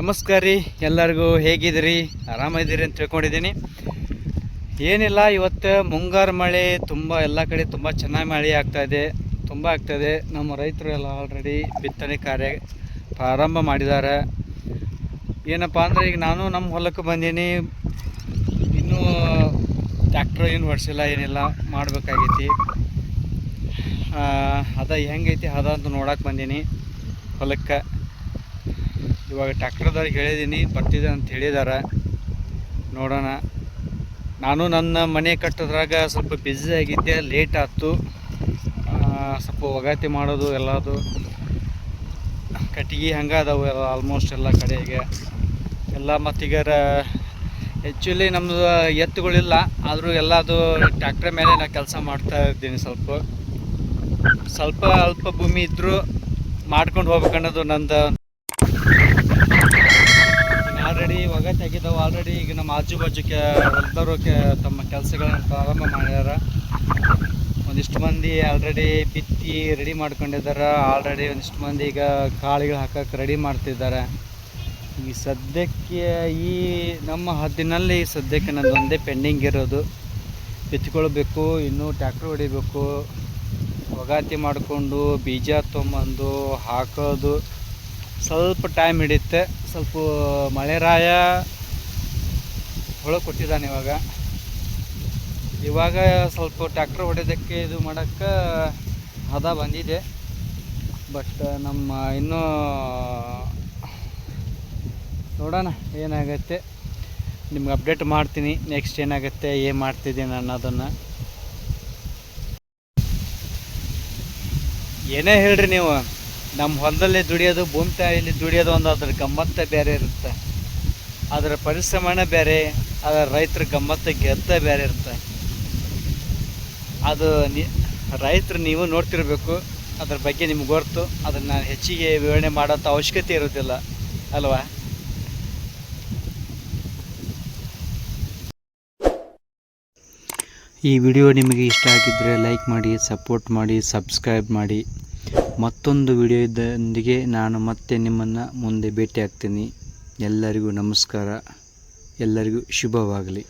ನಮಸ್ಕಾರ ರೀ. ಎಲ್ಲರಿಗೂ ಹೇಗಿದ್ದೀರಿ? ಆರಾಮಿದ್ದೀರಿ ಅಂತ ತಿಳ್ಕೊಂಡಿದ್ದೀನಿ. ಏನಿಲ್ಲ, ಇವತ್ತು ಮುಂಗಾರು ಮಳೆ, ತುಂಬ ಎಲ್ಲ ಕಡೆ ತುಂಬ ಚೆನ್ನಾಗಿ ಮಳೆ ಆಗ್ತಾಯಿದೆ ತುಂಬ ಆಗ್ತಾಯಿದೆ ನಮ್ಮ ರೈತರು ಎಲ್ಲ ಆಲ್ರೆಡಿ ಬಿತ್ತನೆ ಕಾರ್ಯ ಪ್ರಾರಂಭ ಮಾಡಿದ್ದಾರೆ. ಏನಪ್ಪ ಅಂದರೆ, ಈಗ ನಾನು ನಮ್ಮ ಹೊಲಕ್ಕೆ ಬಂದೀನಿ. ಇನ್ನೂ ಟ್ಯಾಕ್ಟ್ರ್ ಏನು ಹೊಡ್ಸಿಲ್ಲ, ಏನಿಲ್ಲ, ಮಾಡಬೇಕಾಗೈತಿ. ಅದ ಹೆಂಗೈತಿ, ಅದ ಅಂತ ನೋಡಕ್ಕೆ ಬಂದೀನಿ ಹೊಲಕ್ಕೆ. ಇವಾಗ ಟ್ಯಾಕ್ಟ್ರದವ್ರಿಗೆ ಹೇಳಿದ್ದೀನಿ ಬರ್ತಿದೆ ಅಂತ ಹೇಳಿದಾರೆ. ನೋಡೋಣ. ನಾನು ನನ್ನ ಮನೆ ಕಟ್ಟೋದ್ರಾಗ ಸ್ವಲ್ಪ ಬ್ಯುಸಿ ಆಗಿದ್ದೆ ಲೇಟ್ ಆಯ್ತು. ಸ್ವಲ್ಪ ಒಗಾತಿ ಮಾಡೋದು, ಎಲ್ಲದು. ಕಟ್ಟಿಗೆ ಹಂಗೆ ಅದಾವು ಎಲ್ಲ ಆಲ್ಮೋಸ್ಟ್ ಎಲ್ಲ ಕಡೆಗೆ. ಎಲ್ಲ ಮತ್ತೀಗ ಆ್ಯಕ್ಚುಲಿ ನಮ್ಮದು ಎತ್ತುಗಳಿಲ್ಲ, ಆದರೂ ಎಲ್ಲದು ಟ್ಯಾಕ್ಟ್ರ್ ಮೇಲೆ ನಾನು ಕೆಲಸ ಮಾಡ್ತಾ ಇದ್ದೀನಿ ಸ್ವಲ್ಪ. ಸ್ವಲ್ಪ ಅಲ್ಪ ಭೂಮಿ ಇದ್ದರೂ ಮಾಡ್ಕೊಂಡು ಹೋಗ್ಬೇಕನ್ನೋದು ನಂದು ಆಲ್ರೆಡಿ ಇವಾಗ ತೆಗೆದವು. ಆಲ್ರೆಡಿ ಈಗ ನಮ್ಮ ಆಜು ಬಾಜು ಕೆ ತಮ್ಮ ಕೆಲಸಗಳನ್ನು ಪ್ರಾರಂಭ ಮಾಡ್ಯಾರ. ಒಂದಿಷ್ಟು ಮಂದಿ ಆಲ್ರೆಡಿ ಬಿತ್ತಿ ರೆಡಿ ಮಾಡ್ಕೊಂಡಿದ್ದಾರೆ ಆಲ್ರೆಡಿ ಒಂದಿಷ್ಟು ಮಂದಿ ಈಗ ಕಾಳುಗಳು ಹಾಕಕ್ಕೆ ರೆಡಿ ಮಾಡ್ತಿದ್ದಾರೆ ಈ ಸದ್ಯಕ್ಕೆ ಈ ನಮ್ಮ ಹದ್ದಿನಲ್ಲಿ ಸದ್ಯಕ್ಕೆ ನಂದು ಒಂದೇ ಪೆಂಡಿಂಗ್ ಇರೋದು. ಬಿತ್ಕೊಳ್ಬೇಕು, ಇನ್ನೂ ಟ್ಯಾಕ್ಟ್ರ್ ಹೊಡಿಬೇಕು. ಒಗಾತಿ ಮಾಡಿಕೊಂಡು ಬೀಜ ತೊಗೊಂಬಂದು ಹಾಕೋದು. ಸ್ವಲ್ಪ ಟೈಮ್ ಹಿಡಿಯುತ್ತೆ. ಸ್ವಲ್ಪ ಮಳೆರಾಯ ಹೊಳ ಕೊಟ್ಟಿದ್ದಾನೆ ಇವಾಗ. ಇವಾಗ ಸ್ವಲ್ಪ ಟ್ಯಾಕ್ಟ್ರ್ ಹೊಡೆಯೋದಕ್ಕೆ ಇದು ಮಾಡೋಕ್ಕೆ ಹದ ಬಂದಿದೆ. ಬಟ್ ನಮ್ಮ ಇನ್ನೂ ನೋಡೋಣ ಏನಾಗುತ್ತೆ. ನಿಮ್ಗೆ ಅಪ್ಡೇಟ್ ಮಾಡ್ತೀನಿ. ನೆಕ್ಸ್ಟ್ ಏನಾಗುತ್ತೆ, ಏನು ಮಾಡ್ತಿದ್ದೀನಿ ಅನ್ನೋದನ್ನು. ಏನೇ ಹೇಳ್ರಿ ನೀವು. ನಮ್ಮ ಹೊಲದಲ್ಲಿ ದುಡಿಯೋದು, ಭೂಮಿ ತಾಯಿಲಿ ದುಡಿಯೋದು ಒಂದು ಅದ್ರ ಗಮ್ಮತ್ತ ಬೇರೆ ಇರುತ್ತೆ. ಅದರ ಪರಿಶ್ರಮನೇ ಬೇರೆ, ಅದರ ರೈತರ ಗಮ್ಮತ್ತ ಗೆದ್ದ ಬೇರೆ ಇರುತ್ತೆ. ಅದು ನಿ, ರೈತರು ನೀವು ನೋಡ್ತಿರ್ಬೇಕು, ಅದ್ರ ಬಗ್ಗೆ ನಿಮ್ಗೆ ಗೊತ್ತು, ಅದನ್ನು ಹೆಚ್ಚಿಗೆ ವಿವರಣೆ ಮಾಡೋಂಥ ಅವಶ್ಯಕತೆ ಇರೋದಿಲ್ಲ, ಅಲ್ವಾ? ಈ ವಿಡಿಯೋ ನಿಮಗೆ ಇಷ್ಟ ಆಗಿದ್ದರೆ ಲೈಕ್ ಮಾಡಿ, ಸಪೋರ್ಟ್ ಮಾಡಿ, ಸಬ್ಸ್ಕ್ರೈಬ್ ಮಾಡಿ. ಮತ್ತೊಂದು ವಿಡಿಯೋದೊಂದಿಗೆ ನಾನು ಮತ್ತೆ ನಿಮ್ಮನ್ನು ಮುಂದೆ ಭೇಟಿ ಆಗ್ತೀನಿ ಎಲ್ಲರಿಗೂ ನಮಸ್ಕಾರ. ಎಲ್ಲರಿಗೂ ಶುಭವಾಗಲಿ.